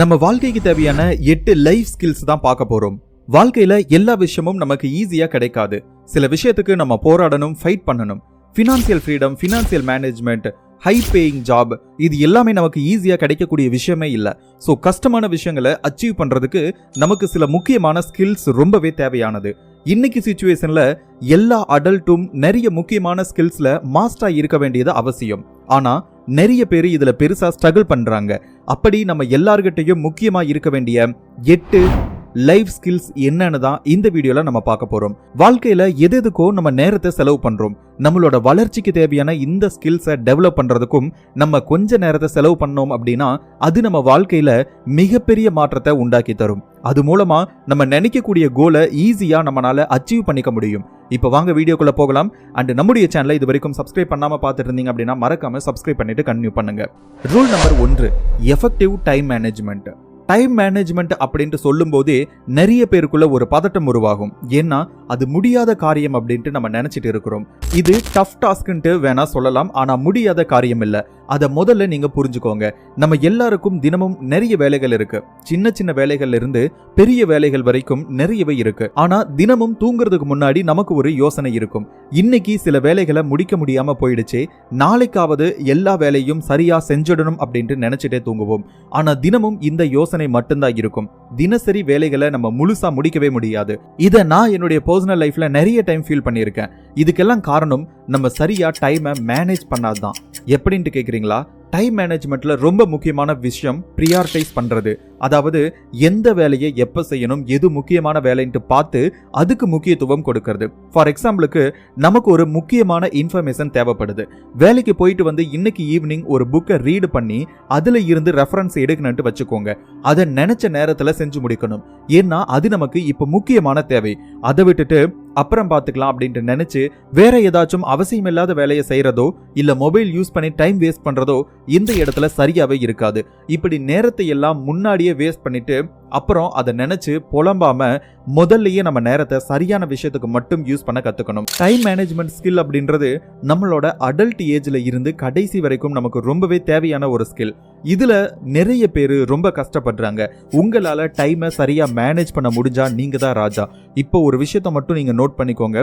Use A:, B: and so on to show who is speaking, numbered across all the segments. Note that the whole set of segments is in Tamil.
A: நம்ம வாழ்க்கைக்கு தேவையான எட்டு லைஃப் ஸ்கில்ஸ் தான் பார்க்க போறோம். வாழ்க்கையில எல்லா விஷயமும் நமக்கு ஈஸியா கிடைக்காது. சில விஷயத்துக்கு நம்ம போராடணும் ஃபைட் பண்ணணும். Financial freedom financial management high paying job இது எல்லாமே நமக்கு ஈஸியாக கிடைக்கக்கூடிய விஷயமே இல்லை. ஸோ கஷ்டமான விஷயங்களை அச்சீவ் பண்ணுறதுக்கு நமக்கு சில முக்கியமான ஸ்கில்ஸ் ரொம்பவே தேவையானது. இன்னைக்கு சுச்சுவேஷனில் எல்லா அடல்ட்டும் நிறைய முக்கியமான ஸ்கில்ஸில் மாஸ்டராக இருக்க வேண்டியது அவசியம். ஆனால் நிறைய பேர் இதில் பெருசாக ஸ்ட்ரகிள் பண்ணுறாங்க அப்படி நம்ம எல்லார்கிட்டையும் முக்கியமாக இருக்க வேண்டிய எட்டு லைஃப் ஸ்கில்ஸ் என்னன்னு தான் இந்த வீடியோல நம்ம பார்க்க போறோம். வாழ்க்கையில எது எதுக்கோ நம்ம நேரத்தை செலவு பண்றோம். நம்மளோட வளர்ச்சிக்கு தேவையான இந்த ஸ்கில்ஸை டெவலப் பண்றதுக்கும் நம்ம கொஞ்ச நேரத்தை செலவு பண்ணோம் அப்படின்னா அது நம்ம வாழ்க்கையில மிகப்பெரிய மாற்றத்தை உண்டாக்கி தரும். அது மூலமா நம்ம நினைக்கக்கூடிய கோலை ஈஸியா நம்மளால அச்சீவ் பண்ணிக்க முடியும். இப்போ வாங்க வீடியோக்குள்ள போகலாம். அண்ட் நம்முடைய சேனலை இது வரைக்கும் சப்ஸ்கிரைப் பண்ணாம பார்த்துட்டு இருந்தீங்க அப்படின்னா மறக்காம சப்ஸ்கிரைப் பண்ணிட்டு கண்டினியூ பண்ணுங்க. ரூல் நம்பர் ஒன்று effective time management time management அப்படின்ட்டு சொல்லும்போதே நிறைய பேருக்குள்ள ஒரு பதட்டம் உருவாகும். ஏன்னா அது முடியாத காரியம் அப்படின்ட்டு நம்ம நினைச்சிட்டு இருக்கிறோம். இது டஃப் டாஸ்க்குன்ட்டு வேணா சொல்லலாம் ஆனா முடியாத காரியம் இல்லை. அதை முதல்ல நீங்க புரிஞ்சுக்கோங்க. நம்ம எல்லாருக்கும் தினமும் நிறைய வேலைகள் இருக்கு. சின்ன சின்ன வேலைகள்ல இருந்து பெரிய வேலைகள் வரைக்கும் நிறையவே இருக்கு. ஆனா தினமும் தூங்குறதுக்கு முன்னாடி நமக்கு ஒரு யோசனை இருக்கும். இன்னைக்கு சில வேலைகளை முடிக்க முடியாம போயிடுச்சு. நாளைக்காவது எல்லா வேலையும் சரியா செஞ்சிடணும் அப்படின்ட்டு நினைச்சிட்டே தூங்குவோம். ஆனா தினமும் இந்த யோசனை மட்டும்தான் இருக்கும். தினசரி வேலைகளை நம்ம முழுசா முடிக்கவே முடியாது. இதை நான் என்னுடைய பர்சனல் லைஃப்ல நிறைய டைம் ஃபீல் பண்ணியிருக்கேன். இதுக்கெல்லாம் காரணம் நம்ம சரியா டைமை மேனேஜ் பண்ணாதான். எப்படின்ட்டு கேக்குறீங்களா டைம் மேனேஜ்மெண்ட்டில் ரொம்ப முக்கியமான விஷயம் ப்ரியாரிட்டைஸ் பண்ணுறது அதாவது எந்த வேலையை எப்போ செய்யணும் எது முக்கியமான வேலைன்ட்டு பார்த்து அதுக்கு முக்கியத்துவம் கொடுக்கறது. ஃபார் எக்ஸாம்பிளுக்கு நமக்கு ஒரு முக்கியமான இன்ஃபர்மேஷன் தேவைப்படுது. வேலைக்கு போயிட்டு வந்து இன்னைக்கு ஈவினிங் ஒரு புக்கை ரீடு பண்ணி அதில் இருந்து ரெஃபரன்ஸ் எடுக்கணும்ட்டு வச்சுக்கோங்க. அதை நினைச்ச நேரத்தில் செஞ்சு முடிக்கணும். ஏன்னா அது நமக்கு இப்போ முக்கியமான தேவை. அதை விட்டுட்டு அப்புறம் பார்த்துக்கலாம் அப்படின்ட்டு நினைச்சு வேற ஏதாச்சும் அவசியம் இல்லாத வேலையை செய்யறதோ இல்ல மொபைல் யூஸ் பண்ணி டைம் வேஸ்ட் பண்றதோ இந்த இடத்துல சரியாவே இருக்காது. இப்படி நேரத்தை எல்லாம் முன்னாடியே வேஸ்ட் பண்ணிட்டு அப்புறம் அதை நினைச்சு புலம்பாம முதல்லயே நம்ம நேரத்தை சரியான விஷயத்துக்கு மட்டும் யூஸ் பண்ண கத்துக்கணும். டைம் மேனேஜ்மெண்ட் ஸ்கில் அப்படின்றது நம்மளோட அடல்ட் ஏஜ்ல இருந்து கடைசி வரைக்கும் நமக்கு ரொம்பவே தேவையான ஒரு ஸ்கில் இதுல நிறைய பேர் ரொம்ப கஷ்டப்படுறாங்க. உங்களால டைமை சரியா மேனேஜ் பண்ண முடிஞ்சா நீங்க தான் ராஜா. இப்போ ஒரு விஷயத்த மட்டும் நீங்க நோட் பண்ணிக்கோங்க.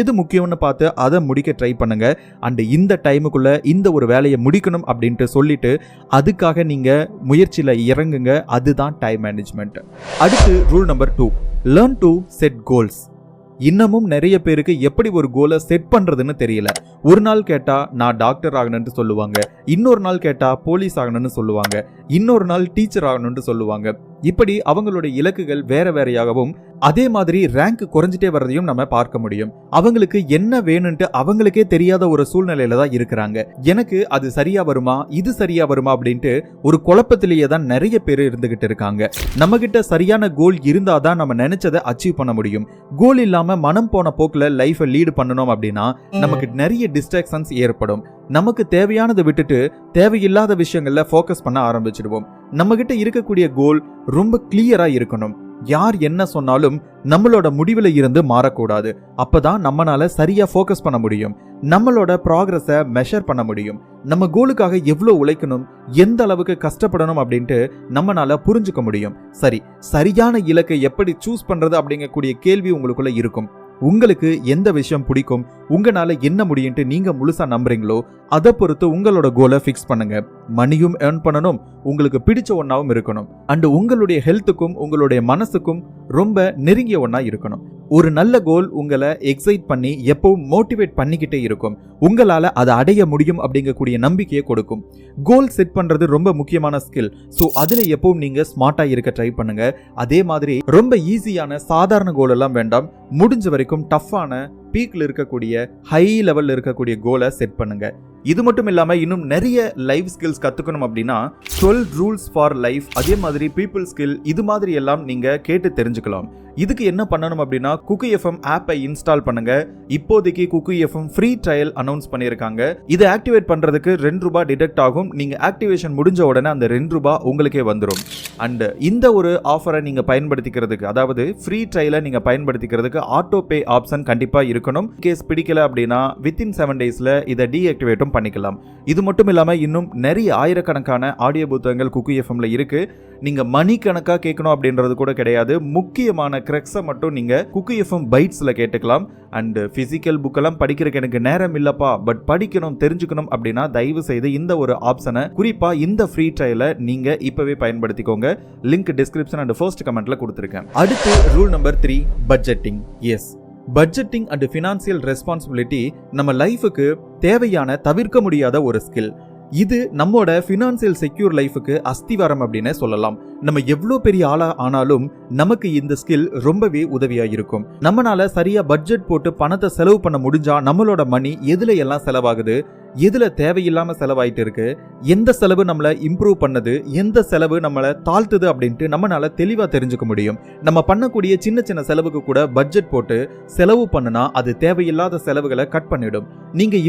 A: எது முக்கியம்னு பார்த்து அதை முடிக்க ட்ரை பண்ணுங்க. அண்ட் இந்த டைமுக்குள்ள இந்த ஒரு வேலையை முடிக்கணும் அப்படின்ட்டு சொல்லிட்டு அதுக்காக நீங்க முயற்சியில இறங்குங்க. அதுதான் டைம் மேனேஜ்மெண்ட் அடுத்து rule number two learn to set goals இன்னமும் நிறைய பேருக்கு எப்படி ஒரு கோலை செட் பண்ணுறதுன்னு தெரியல. ஒரு நாள் கேட்டால் நான் டாக்டர் ஆகணும்னு சொல்லுவாங்க. இன்னொரு நாள் கேட்டால் போலீஸ் ஆகணும்னு சொல்லுவாங்க. இன்னொரு நாள் டீச்சர் ஆகணும்னு சொல்லுவாங்க. இப்படி அவங்களுடைய இலக்குகள் வேற வேறையாகவும் அதே மாதிரி ரேங்க் குறைஞ்சிட்டே வர்றதையும் நம்ம பார்க்க முடியும். அவங்களுக்கு என்ன வேணும்ட்டு அவங்களுக்கே தெரியாத ஒரு சூழ்நிலையில தான் இருக்கிறாங்க. எனக்கு அது சரியா வருமா இது சரியா வருமா அப்படின்ட்டு ஒரு குழப்பத்திலேயே தான் நிறைய பேர் இருந்துகிட்டு இருக்காங்க. நம்ம கிட்ட சரியான கோல் இருந்தாதான் நம்ம நினைச்சதை அச்சீவ் பண்ண முடியும். கோல் இல்லாம மனம் போன போக்குல லைஃபை லீடு பண்ணணும் அப்படின்னா நமக்கு நிறைய டிஸ்ட்ராக்ஷன்ஸ் ஏற்படும். நமக்கு தேவையானதை விட்டுட்டு தேவையில்லாத விஷயங்கள்ல ஃபோக்கஸ் பண்ண ஆரம்பிச்சிடுவோம். நம்மகிட்ட இருக்கக்கூடிய கோல் ரொம்ப கிளியரா இருக்கணும். யார் என்ன சொன்னாலும் நம்மளோட முடிவில் இருந்து மாறக்கூடாது. அப்பதான் நம்மளால சரியா ஃபோக்கஸ் பண்ண முடியும். நம்மளோட ப்ராக்ரஸை மெஷர் பண்ண முடியும். நம்ம கோலுக்காக எவ்வளோ உழைக்கணும் எந்த அளவுக்கு கஷ்டப்படணும் அப்படின்ட்டு நம்மளால புரிஞ்சுக்க முடியும். சரி சரியான இலக்கை எப்படி சூஸ் பண்றது அப்படிங்கக்கூடிய கேள்வி உங்களுக்குள்ள இருக்கும். உங்களுக்கு எந்த விஷயம் பிடிக்கும்? உங்களால என்ன முடியும்ட்டு நீங்க முழுசா நம்புறீங்களோ அதை பொறுத்து உங்களோட கோலை ஃபிக்ஸ் பண்ணுங்க. மணியும் ஏர்ன் பண்ணணும் உங்களுக்கு பிடிச்ச ஒன்றாவும் இருக்கணும். அண்டு உங்களுடைய ஹெல்த்துக்கும் உங்களுடைய மனசுக்கும் ரொம்ப நெருங்கிய ஒன்றா இருக்கணும். ஒரு நல்ல கோல் உங்களை எக்ஸைட் பண்ணி எப்பவும் மோட்டிவேட் பண்ணிக்கிட்டே இருக்கும். உங்களால் அதை அடைய முடியும் அப்படிங்கக்கூடிய நம்பிக்கையை கொடுக்கும். கோல் செட் பண்ணுறது ரொம்ப முக்கியமான ஸ்கில் ஸோ அதில் எப்பவும் நீங்கள் ஸ்மார்ட்டாக இருக்க ட்ரை பண்ணுங்கள் அதே மாதிரி ரொம்ப ஈஸியான சாதாரண கோல் எல்லாம் வேண்டாம். முடிஞ்ச வரைக்கும் டஃப்பான பீக்கில் இருக்கக்கூடிய ஹை லெவலில் இருக்கக்கூடிய கோலை செட் பண்ணுங்க. இது மட்டும் இல்லாமல் இன்னும் நிறைய லைஃப் ஸ்கில்ஸ் கற்றுக்கணும் அப்படின்னா டுவெல் ரூல்ஸ் ஃபார் லைஃப் அதே மாதிரி பீப்புள் ஸ்கில் இது மாதிரி எல்லாம் நீங்கள் கேட்டு தெரிஞ்சுக்கலாம். இதுக்கு என்ன பண்ணணும் அப்படின்னா குக்கு எஃப்எம் ஆப்பை இன்ஸ்டால் பண்ணுங்க. இப்போதைக்கு Kuku FM free trial announce பண்ணியிருக்காங்க இதை ஆக்டிவேட் பண்றதுக்கு ரெண்டு ரூபாய் டிடெக்ட் ஆகும். நீங்க ஆக்டிவேஷன் முடிஞ்ச உடனே அந்த ரெண்டு ரூபாய் உங்களுக்கே வந்துடும் அண்ட் இந்த ஒரு ஆஃபரை நீங்க பயன்படுத்திக்கிறதுக்கு அதாவது ஃப்ரீ ட்ரையலை நீங்க பயன்படுத்திக்கிறதுக்கு ஆட்டோ பே ஆப்ஷன் கண்டிப்பா இருக்கணும். கேஸ் பிடிக்கல அப்படின்னா வித்தின் செவன் டேஸ்ல இதை டீஆக்டிவேட்டும் பண்ணிக்கலாம். இது மட்டும் இல்லாமல் இன்னும் நிறைய ஆயிரக்கணக்கான ஆடியோ புத்தகங்கள் குக்கு எஃப்எம்ல இருக்கு. நீங்க மணிக்கணக்காக கேட்கணும் அப்படின்றது கூட கிடையாது. முக்கியமான கிரெக்ஸை மட்டும் நீங்கள் குக்கு எஃப்எம் பைட்ஸில் கேட்டுக்கலாம். அண்டு ஃபிசிக்கல் புக்கெல்லாம் படிக்கிறதுக்கு எனக்கு நேரம் இல்லைப்பா. பட் படிக்கணும் தெரிஞ்சுக்கணும் அப்படின்னா தயவு செய்து இந்த ஒரு ஆப்ஷனை குறிப்பாக இந்த ஃப்ரீ ட்ரையலை நீங்கள் இப்போவே பயன்படுத்திக்கோங்க. லிங்க் டிஸ்கிரிப்ஷன் அண்ட் ஃபர்ஸ்ட் கமெண்ட்டில் கொடுத்துருக்கேன். அடுத்து rule number three budgeting is budgeting and financial responsibility நம்ம லைஃபுக்கு தேவையான தவிர்க்க முடியாத ஒரு ஸ்கில் இது நம்மோட ஃபினான்சியல் செக்யூர் லைஃபுக்கு அஸ்திவாரம் அப்படின்னு சொல்லலாம். நம்ம எவ்வளோ பெரிய ஆளா ஆனாலும் நமக்கு இந்த ஸ்கில் ரொம்பவே உதவியா இருக்கும். நம்மளால சரியா பட்ஜெட் போட்டு பணத்தை செலவு பண்ண முடிஞ்சா நம்மளோட மணி எதுல எல்லாம் செலவாகுது? எதில் தேவையில்லாமல் செலவாயிட்டு இருக்கு? எந்த செலவு நம்மளை இம்ப்ரூவ் பண்ணுது? எந்த செலவு நம்மளை தாழ்த்துது அப்படின்ட்டு நம்மளால தெளிவாக தெரிஞ்சுக்க முடியும். நம்ம பண்ணக்கூடிய சின்ன சின்ன செலவுக்கு கூட பட்ஜெட் போட்டு செலவு பண்ணுனா அது தேவையில்லாத செலவுகளை கட் பண்ணிடும்.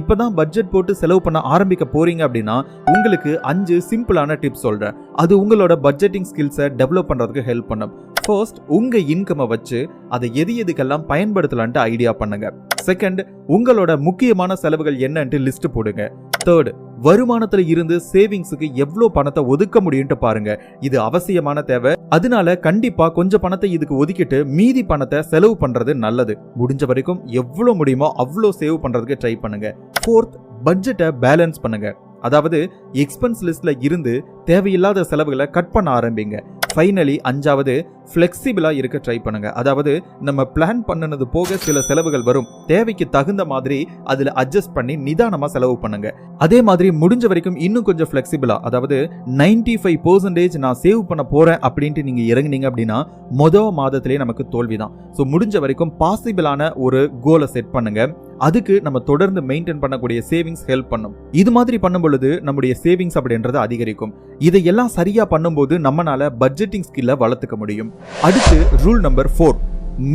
A: இப்போ தான் பட்ஜெட் போட்டு செலவு பண்ண ஆரம்பிக்க போறீங்க அப்படின்னா உங்களுக்கு அஞ்சு சிம்பிளான டிப்ஸ் சொல்கிறேன் அது உங்களோட பட்ஜெட்டிங் ஸ்கில்ஸை டெவலப் பண்ணுறதுக்கு ஹெல்ப் பண்ணும். ஃபர்ஸ்ட் உங்கள் இன்கமை வச்சு அதை எது எதுக்கெல்லாம் பயன்படுத்தலான்ட்டு ஐடியா பண்ணுங்கள் செகண்ட் உங்களோட முக்கியமான செலவுகள் என்னன்ட்டு லிஸ்ட் போடுங்க. தேர்ட் வருமானத்துல இருந்து சேவிங்ஸுக்கு எவ்வளவு பணத்தை ஒதுக்க முடியும்ட்டு பாருங்க. இது அவசியமான தேவை. அதனால கண்டிப்பா கொஞ்சம் பணத்தை இதுக்கு ஒதுக்கிட்டு மீதி பணத்தை செலவு பண்றது நல்லது. முடிஞ்ச வரைக்கும் எவ்வளவு முடியுமோ அவ்வளோ சேவ் பண்றதுக்கு ட்ரை பண்ணுங்க. ஃபோர்த் பட்ஜெட்டை பேலன்ஸ் பண்ணுங்க. அதாவது எக்ஸ்பென்ஸ் லிஸ்ட்ல இருந்து தேவையில்லாத செலவுகளை கட் பண்ண ஆரம்பிங்க. ஃபைனலி அஞ்சாவது ஃப்ளெக்சிபிளாக இருக்க ட்ரை பண்ணுங்கள் அதாவது நம்ம பிளான் பண்ணினது போக சில செலவுகள் வரும். தேவைக்கு தகுந்த மாதிரி அதில் அட்ஜஸ்ட் பண்ணி நிதானமாக செலவு பண்ணுங்கள் அதே மாதிரி முடிஞ்ச வரைக்கும் இன்னும் கொஞ்சம் ஃப்ளெக்சிபிளாக அதாவது 95% ஃபைவ் பர்சன்டேஜ் நான் சேவ் பண்ண போகிறேன் அப்படின்ட்டு நீங்கள் இறங்குனீங்க அப்படின்னா மொதல் மாதத்திலே நமக்கு தோல்வி தான் ஸோ முடிஞ்ச வரைக்கும் பாசிபிளான ஒரு கோலை செட் பண்ணுங்கள் அதுக்கு நம்ம தொடர்ந்து மெயின்டைன் பண்ணக்கூடிய சேவிங்ஸ் ஹெல்ப் பண்ணும். இது மாதிரி பண்ணும் பொழுது நம்முடைய சேவிங்ஸ் அப்படின்றது அதிகரிக்கும். இதையெல்லாம் சரியா பண்ணும்போது நம்மளால பட்ஜெட்டிங் ஸ்கில்லை வளர்த்துக்க முடியும். அடுத்து rule number four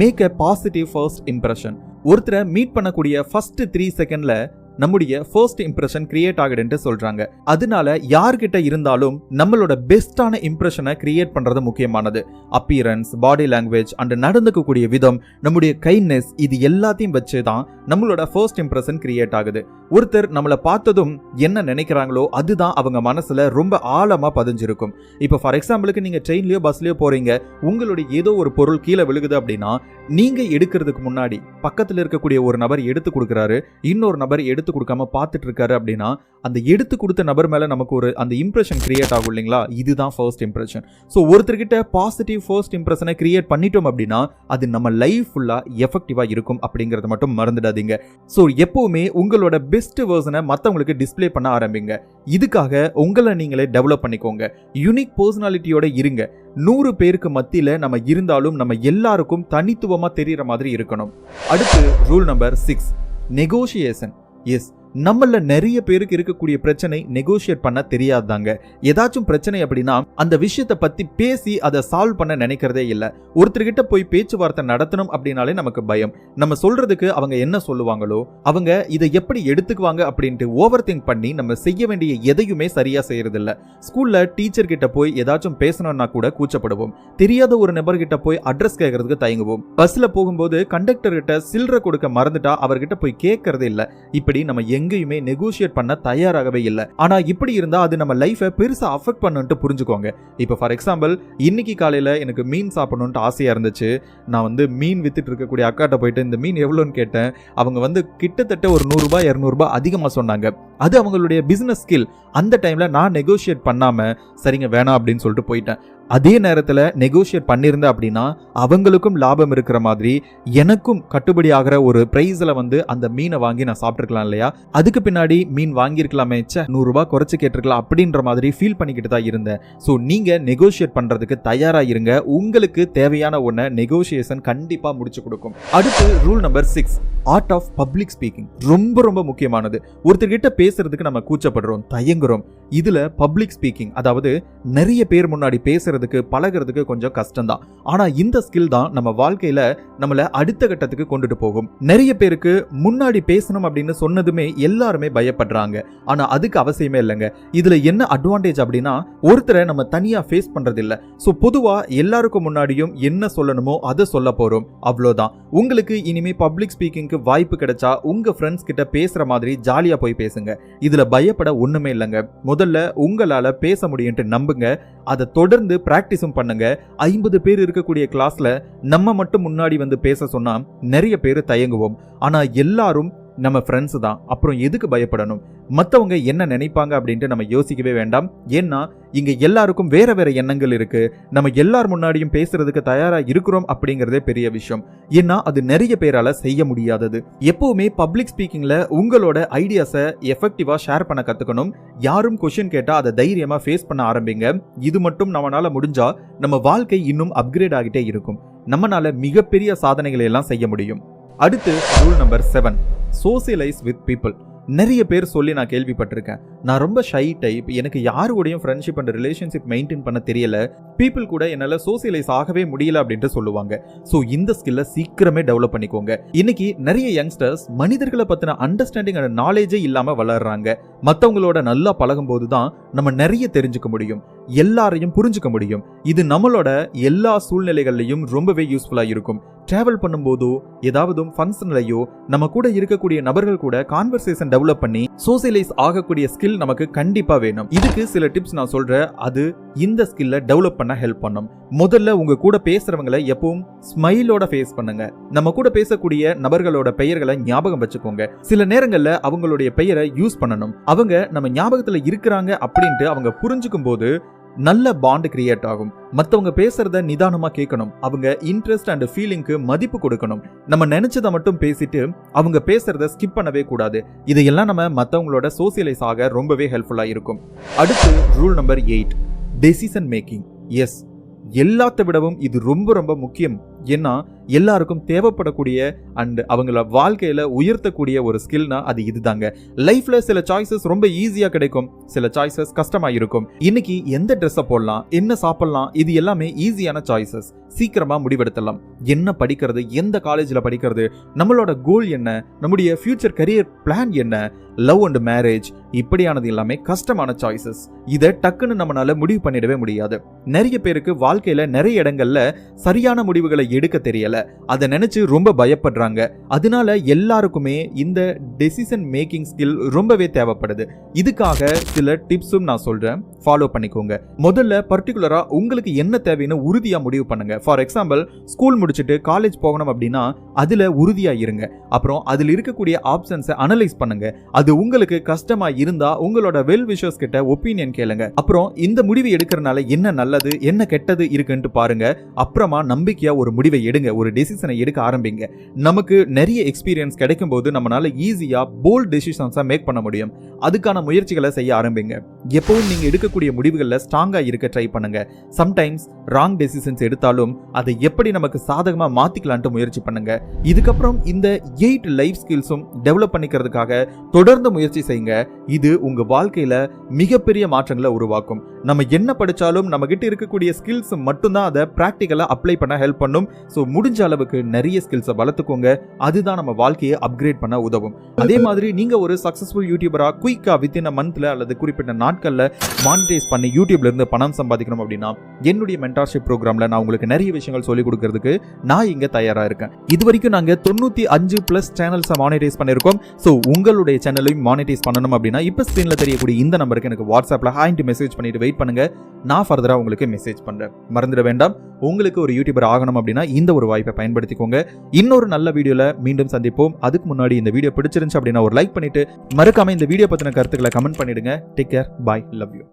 A: make a positive first impression ஒருத்தரை மீட் பண்ணக்கூடிய ஃபர்ஸ்ட் த்ரீ செகண்ட்ல நம்முடைய ஃபர்ஸ்ட் இம்ப்ரெஷன் கிரியேட் ஆகுதுன்ட்டு சொல்றாங்க. அதனால யார்கிட்ட இருந்தாலும் நம்மளோட பெஸ்டான இம்ப்ரெஷனை கிரியேட் பண்றது முக்கியமானது. அப்பியரன்ஸ் பாடி லாங்குவேஜ் அண்ட் நடந்துக்கக்கூடிய விதம் நம்முடைய கைண்ட்னஸ் இது எல்லாத்தையும் வச்சு தான் நம்மளோட ஃபர்ஸ்ட் இம்ப்ரெஷன் கிரியேட் ஆகுது. ஒருத்தர் நம்மளை பார்த்ததும் என்ன நினைக்கிறாங்களோ அதுதான் அவங்க மனசுல ரொம்ப ஆழமா பதிஞ்சிருக்கும். இப்போ ஃபார் எக்ஸாம்பிளுக்கு நீங்க ட்ரெயின்லயோ பஸ்லயோ போறீங்க உங்களுடைய ஏதோ ஒரு பொருள் கீழே விழுகுது அப்படின்னா நீங்க எடுக்கிறதுக்கு முன்னாடி பக்கத்துல இருக்கக்கூடிய ஒரு நபர் எடுத்து கொடுக்குறாரு இன்னொரு நபர் எடுத்து கொடுக்காம பார்த்துட்டு இருக்காரு அப்படின்னா அந்த எடுத்து கொடுத்த நபர் மேல நமக்கு ஒரு அந்த இம்ப்ரெஷன் கிரியேட் ஆகும் இல்லைங்களா? இதுதான் ஃபர்ஸ்ட் இம்ப்ரெஷன் ஸோ ஒருத்தர்கிட்ட பாசிட்டிவ் ஃபர்ஸ்ட் இம்ப்ரெஷனை கிரியேட் பண்ணிட்டோம் அப்படின்னா அது நம்ம லைஃப் ஃபுல்லா எஃபெக்டிவாக இருக்கும் அப்படிங்கறத மட்டும் மறந்துடாதீங்க. ஸோ எப்போவுமே உங்களோட பெஸ்ட் வேர்ஷனை மற்றவங்களுக்கு டிஸ்ப்ளே பண்ண ஆரம்பிங்க. இதுக்காக உங்களை நீங்களே டெவலப் பண்ணிக்கோங்க. யுனிக் பர்சனாலிட்டியோட இருங்க. நூறு பேருக்கு மத்தியில் நம்ம இருந்தாலும் நம்ம எல்லாருக்கும் தனித்துவமாக தெரிகிற மாதிரி இருக்கணும். அடுத்து rule number six negotiation is நம்மள நிறைய பேருக்கு இருக்கக்கூடிய பிரச்சனை நெகோஷியேட் பண்ண தெரியாதாங்க ஏதாச்சும் பிரச்சனை அப்படின்னா அந்த விஷயத்தை பத்தி பேசி அதை சால்வ் பண்ண நினைக்கிறதே இல்ல. ஒருத்தர்கிட்ட போய் பேச்சுவார்த்தை நடத்தணும் அப்படின்னாலே நமக்கு பயம். நம்ம சொல்றதுக்கு அவங்க என்ன சொல்லுவாங்களோ அவங்க இதை எப்படி எடுத்துக்குவாங்க அப்படின்ட்டு ஓவர் திங்க் பண்ணி நம்ம செய்ய வேண்டிய எதையுமே சரியா செய்யறது இல்ல ஸ்கூல்ல டீச்சர் கிட்ட போய் ஏதாச்சும் பேசணும்னா கூட கூச்சப்படுவோம். தெரியாத ஒரு நபர்கிட்ட போய் அட்ரஸ் கேட்கறதுக்கு தயங்குவோம். பஸ்ல போகும்போது கண்டக்டர் கிட்ட சில்லறை கொடுக்க மறந்துட்டா அவர்கிட்ட போய் கேட்கறதே இல்ல. இப்படி நம்ம எங்கேயுமே நெகோஷியேட் பண்ண தயாராகவே இல்லை. ஆனா இப்படி இருந்தா அது நம்ம லைஃபை பெருசா அஃபெக்ட் பண்ணுன்ட்டு புரிஞ்சுக்கோங்க. இப்போ ஃபார் எக்ஸாம்பிள் இன்னைக்கு காலையில எனக்கு மீன் சாப்பிடணும்ட்டு ஆசையா இருந்துச்சு. நான் வந்து மீன் வித்துட்டு இருக்கக்கூடிய அக்காட்ட போயிட்டு இந்த மீன் எவ்வளோன்னு கேட்டேன். அவங்க வந்து கிட்டத்தட்ட ஒரு நூறுரூபா இரநூறுபா அதிகமாக சொன்னாங்க. அது அவங்களுடைய பிசினஸ் ஸ்கில் அந்த டைம்ல நான் நெகோஷியேட் பண்ணாம சரிங்க வேணாம் அப்படின்னு சொல்லிட்டு போயிட்டேன். அதே நேரத்தில் நெகோஷியேட் பண்ணியிருந்தேன் அப்படின்னா அவங்களுக்கும் லாபம் இருக்கிற மாதிரி எனக்கும் கட்டுப்படி ஆகிற ஒரு ப்ரைஸில் வந்து அந்த மீனை வாங்கி நான் சாப்பிட்ருக்கலாம் இல்லையா? அதுக்கு பின்னாடி மீன் வாங்கியிருக்கலாமே ச்சே நூறுரூவா குறைச்சி கேட்டிருக்கலாம் அப்படின்ற மாதிரி ஃபீல் பண்ணிக்கிட்டு தான் இருந்தேன். ஸோ நீங்கள் நெகோஷியேட் பண்ணுறதுக்கு தயாராக இருங்க. உங்களுக்கு தேவையான ஒன்றை நெகோஷியேஷன் கண்டிப்பாக முடிச்சு கொடுக்கும். அடுத்து rule number six art of public speaking ரொம்ப ரொம்ப முக்கியமானது. ஒருத்தர்கிட்ட பேசுறதுக்கு நம்ம கூச்சப்படுறோம் தயங்குறோம். இதுல பப்ளிக் ஸ்பீக்கிங் அதாவது நிறைய பேர் முன்னாடி பேசுறதுக்கு பழகுறதுக்கு கொஞ்சம் கஷ்டம்தான். ஆனா இந்த ஸ்கில் தான் நம்ம வாழ்க்கையில நம்மள அடுத்த கட்டத்துக்கு கொண்டுட்டு போகும். நிறைய பேருக்கு முன்னாடி பேசணும் அப்படின்னு சொன்னதுமே எல்லாருமே பயப்படுறாங்க. ஆனா அதுக்கு அவசியமே இல்லைங்க. இதுல என்ன அட்வான்டேஜ் அப்படின்னா ஒருத்தரை நம்ம தனியா ஃபேஸ் பண்றது இல்ல பொதுவாக பொதுவா எல்லாருக்கும் முன்னாடியும் என்ன சொல்லணுமோ அதை சொல்ல போறோம். அவ்வளோதான். உங்களுக்கு இனிமே பப்ளிக் ஸ்பீக்கிங்க்கு வாய்ப்பு கிடைச்சா உங்க ஃப்ரெண்ட்ஸ் கிட்ட பேசுற மாதிரி ஜாலியா போய் பேசுங்க. இதுல பயப்பட ஒண்ணுமே இல்லைங்க. முதல்ல உங்களால பேச முடியும்ட்டு நம்புங்க. அதை தொடர்ந்து பிராக்டிஸும் பண்ணுங்க. ஐம்பது பேர் இருக்கக்கூடிய கிளாஸ்ல நம்ம மட்டும் முன்னாடி வந்து பேச சொன்னா நிறைய பேர் தயங்குவோம். ஆனா எல்லாரும் நம்ம ஃப்ரெண்ட்ஸ் தான். அப்புறம் எதுக்கு பயப்படணும்? மற்றவங்க என்ன நினைப்பாங்க அப்படின்ட்டு நம்ம யோசிக்கவே வேண்டாம். ஏன்னா இங்கே எல்லாருக்கும் வேற வேற எண்ணங்கள் இருக்கு. நம்ம எல்லார் முன்னாடியும் பேசுறதுக்கு தயாராக இருக்கிறோம் அப்படிங்கிறதே பெரிய விஷயம். ஏன்னா அது நிறைய பேரால் செய்ய முடியாதது. எப்பவுமே பப்ளிக் ஸ்பீக்கிங்கில் உங்களோட ஐடியாஸை எஃபெக்டிவாக ஷேர் பண்ண கற்றுக்கணும் யாரும் கொஷின் கேட்டால் அதை தைரியமாக ஃபேஸ் பண்ண ஆரம்பிங்க. இது மட்டும் நம்மளால் முடிஞ்சால் நம்ம வாழ்க்கை இன்னும் அப்கிரேட் ஆகிட்டே இருக்கும். நம்மனால மிகப்பெரிய சாதனைகளை எல்லாம் செய்ய முடியும். அடுத்து rule number seven socialise with people நிறைய பேர் சொல்லி நான் கேள்விப்பட்டிருக்கேன். நான் ரொம்ப ஷை டைப் எனக்கு யாரு கூடயும் ஃப்ரெண்ட்ஷிப் அண்ட் ரிலேஷன்ஷிப் மெயின்டைன் பண்ண தெரியல. பீப்புள் கூட என்னால் சோசியலைஸ் ஆகவே முடியல அப்படின்ட்டு சொல்லுவாங்க. ஸோ இந்த ஸ்கில்லை சீக்கிரமே டெவலப் பண்ணிக்கோங்க. இன்னைக்கு நிறைய யங்ஸ்டர்ஸ் மனிதர்களை பற்றின அண்டர்ஸ்டாண்டிங் அண்ட் நாலேஜே இல்லாமல் வளர்றாங்க. மற்றவங்களோட நல்லா பழகும் போது தான் நம்ம நிறைய தெரிஞ்சுக்க முடியும். எல்லாரையும் புரிஞ்சுக்க முடியும். இது நம்மளோட எல்லா சூழ்நிலைகள்லையும் ரொம்பவே யூஸ்ஃபுல்லாக இருக்கும். டிராவல் பண்ணும்போதோ ஏதாவது ஃபங்க்ஷன்லையோ நம்ம கூட இருக்கக்கூடிய நபர்கள் கூட கான்வர்சேஷன் டெவலப் பண்ணி சோசியலைஸ் ஆகக்கூடிய ஸ்கில் நமக்கு கண்டிப்பாக வேணும். இதுக்கு சில டிப்ஸ் நான் சொல்றேன். அது இந்த ஸ்கில்ல டெவலப் பண்ண ஹெல்ப் பண்ணும். முதல்ல உங்க கூட பேசுறவங்களை எப்பவும் ஸ்மைலோட ஃபேஸ் பண்ணுங்க. நம்ம கூட பேசக்கூடிய நபர்களோட பெயர்களை ஞாபகம் வச்சுக்கோங்க. சில நேரங்கள்ல அவங்களுடைய பெயரை யூஸ் பண்ணணும். அவங்க நம்ம ஞாபகத்துல இருக்கிறாங்க அப்படின்ட்டு அவங்க புரிஞ்சுக்கும் போது நல்ல பாண்ட் கிரியேட் ஆகும். மத்தவங்க பேசுறத நிதானமா கேட்கணும். அவங்க இன்ட்ரெஸ்ட் அண்ட் ஃபீலிங்க்கு மதிப்பு கொடுக்கணும். நம்ம நினைச்சதை மட்டும் பேசிட்டு அவங்க பேசுறத ஸ்கிப் பண்ணவே கூடாது. இதையெல்லாம் நம்ம மத்தவங்களோட சோசியலைஸ் ஆக ரொம்பவே ஹெல்ப்ஃபுல்லா இருக்கும். அடுத்து rule number eight decision making is எல்லாத்த விடவும் இது ரொம்ப ரொம்ப முக்கியம். ஏன்னா எல்லாருக்கும் தேவைப்படக்கூடிய அண்ட் அவங்கள வாழ்க்கையில் உயர்த்தக்கூடிய ஒரு ஸ்கில்னா அது இதுதாங்க. லைஃப்ல சில சாய்ஸஸ் ரொம்ப ஈஸியாக கிடைக்கும். சில சாய்ஸஸ் கஷ்டமாக இருக்கும் இன்னைக்கு எந்த ட்ரெஸ்ஸை போடலாம் என்ன சாப்பிடலாம் இது எல்லாமே ஈஸியான சாய்ஸஸ் சீக்கிரமாக முடிவெடுத்தலாம் என்ன படிக்கிறது எந்த காலேஜில் படிக்கிறது நம்மளோட கோல் என்ன நம்முடைய ஃபியூச்சர் கரியர் பிளான் என்ன லவ் அண்ட் மேரேஜ் இப்படியானது எல்லாமே கஷ்டமான சாய்ஸஸ் இதை டக்குன்னு நம்மளால முடிவு பண்ணிடவே முடியாது. நிறைய பேருக்கு வாழ்க்கையில் நிறைய இடங்கள்ல சரியான முடிவுகளை எடுக்க தெரியல. அதை நினைச்சு ரொம்ப பயப்படுறாங்க. அதனால எல்லாருக்குமே இந்த டெசிஷன் மேக்கிங் ஸ்கில் ரொம்பவே தேவைப்படுது. இதுக்காக சில டிப்ஸும் நான் சொல்றேன். ஃபாலோ பண்ணிக்கோங்க. முதல்ல பர்டிகுலரா உங்களுக்கு என்ன தேவைன்னு உறுதியா முடிவு பண்ணுங்க. ஃபார் எக்ஸாம்பிள் ஸ்கூல் முடிச்சுட்டு காலேஜ் போகணும் அப்படின்னா அதுல உறுதியா இருங்க. அப்புறம் அதில் இருக்கக்கூடிய ஆப்ஷன்ஸை அனலைஸ் பண்ணுங்க. அது உங்களுக்கு கஷ்டமா இருந்தா உங்களோட வெல் விஷஸ் கிட்ட ஒப்பீனியன் கேளுங்க. அப்புறம் இந்த முடிவு எடுக்கிறனால என்ன நல்லது என்ன கெட்டது இருக்குன்ட்டு பாருங்க. அப்புறமா நம்பிக்கையா ஒரு முடிவை எடுங்க ஒரு டெசிஷனை எடுக்க ஆரம்பிங்க. நமக்கு நிறைய எக்ஸ்பீரியன்ஸ் கிடைக்கும் போது நம்மளால ஈஸியாக போல்ட் டெசிஷன்ஸாக மேக் பண்ண முடியும். அதுக்கான முயற்சிகளை செய்ய ஆரம்பிங்க. எப்பவும் நீங்கள் எடுக்கக்கூடிய முடிவுகளில் ஸ்ட்ராங்காக இருக்க ட்ரை பண்ணுங்க. சம்டைம்ஸ் ராங் டெசிஷன்ஸ் எடுத்தாலும் அதை எப்படி நமக்கு சாதகமாக மாற்றிக்கலான்ட்டு முயற்சி பண்ணுங்க. இதுக்கப்புறம் இந்த எயிட் லைஃப் ஸ்கில்ஸும் டெவலப் பண்ணிக்கிறதுக்காக தொடர்ந்து முயற்சி செய்யுங்க. இது உங்க வாழ்க்கையில மிகப்பெரிய மாற்றங்களை உருவாக்கும். நம்ம என்ன படித்தாலும் நம்ம கிட்ட இருக்கக்கூடிய ஸ்கில்ஸ் மட்டும்தான் அதை ப்ராக்டிக்கலாக அப்ளை பண்ண ஹெல்ப் பண்ணும். ஸோ முடிஞ்ச அளவுக்கு நிறைய ஸ்கில்ஸை வளர்த்துக்கோங்க. அதுதான் நம்ம வாழ்க்கையை அப்கிரேட் பண்ண உதவும். அதே மாதிரி நீங்க ஒரு சக்சஸ்ஃபுல் யூடியூபரா குயிக்கா வித்தின் அ மந்த்ல அல்லது குறிப்பிட்ட நாட்கள்ல மானிட்டைஸ் பண்ணி யூடியூப்ல இருந்து பணம் சம்பாதிக்கணும் அப்படின்னா என்னுடைய மென்டார்ஷிப் ப்ரோக்ராம்ல நான் உங்களுக்கு நிறைய விஷயங்கள் சொல்லிக் கொடுக்கறதுக்கு நான் இங்க தயாரா இருக்கேன். இது வரைக்கும் நாங்க தொண்ணூத்தி அஞ்சு பிளஸ் சேனல்ஸை மானிட்டைஸ் பண்ணிருக்கோம். ஸோ உங்களுடைய சேனலையும் மானிட்டைஸ் பண்ணணும் அப்படின்னா இப்போ ஸ்க்ரீன்ல தெரியக்கூடிய இந்த நம்பருக்கு எனக்கு வாட்ஸ்அப்ல ஹாய்ட்டு மெசேஜ் பண்ணிட்டு வெயிட் பண்ணுங்க. நான் ஃபர்தரா உங்களுக்கு மெசேஜ் பண்றேன். மறந்துட வேண்டாம். உங்களுக்கு ஒரு யூடியூபர் ஆகணும் அப்படின்னா இந்த ஒரு வாய்ப்பை பயன்படுத்திக்கோங்க. இன்னொரு நல்ல வீடியோவில் மீண்டும் சந்திப்போம். அதுக்கு முன்னாடி இந்த வீடியோ பிடிச்சிருந்துச்சு அப்படின்னா ஒரு லைக் பண்ணிட்டு மறக்காம இந்த வீடியோ பற்றின கருத்துக்களை கமெண்ட் பண்ணிடுங்க. Take care bye love you